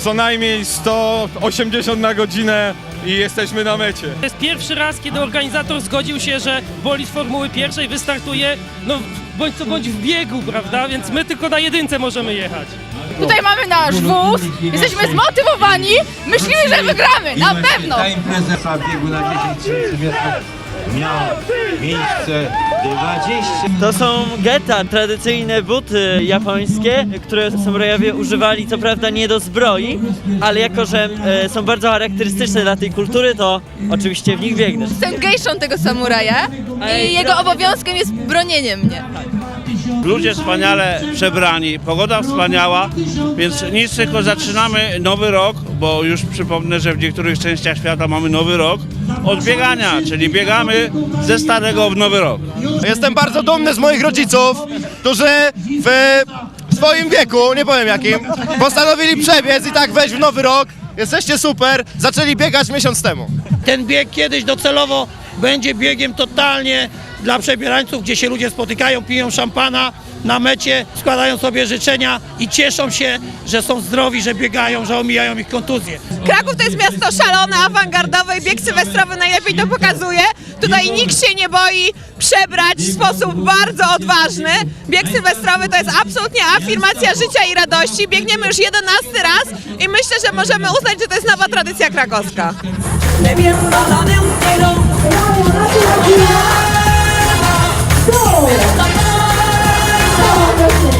co najmniej 180 na godzinę i jesteśmy na mecie. To jest pierwszy raz, kiedy organizator zgodził się, że bolid Formuły Pierwszej wystartuje, no bądź co bądź w biegu, prawda? Więc my tylko na jedynce możemy jechać. Tutaj mamy nasz wóz, jesteśmy zmotywowani, myślimy, że wygramy, na pewno! Ta impreza w biegu na 10 tysięcy metrów miała miejsce 20 To są geta, tradycyjne buty japońskie, które samurajowie używali co prawda nie do zbroi, ale jako, że e, są bardzo charakterystyczne dla tej kultury, to oczywiście w nich biegnę. Jestem gejszą tego samuraja i jego obowiązkiem jest bronienie mnie. Ludzie wspaniale przebrani, pogoda wspaniała, więc nic tylko zaczynamy nowy rok, bo już przypomnę, że w niektórych częściach świata mamy nowy rok, od biegania, czyli biegamy ze starego w nowy rok. Jestem bardzo dumny z moich rodziców, którzy w swoim wieku, nie powiem jakim, postanowili przebiec i tak wejść w nowy rok. Jesteście super, zaczęli biegać miesiąc temu. Ten bieg kiedyś docelowo będzie biegiem totalnie dla przebierańców, gdzie się ludzie spotykają, piją szampana na mecie, składają sobie życzenia i cieszą się, że są zdrowi, że biegają, że omijają ich kontuzje. Kraków to jest miasto szalone, awangardowe i bieg sylwestrowy najlepiej to pokazuje. Tutaj nikt się nie boi przebrać w sposób bardzo odważny. Bieg sylwestrowy to jest absolutnie afirmacja życia i radości. Biegniemy już jedenasty raz i myślę, że możemy uznać, że to jest nowa tradycja krakowska. Não, meu filho.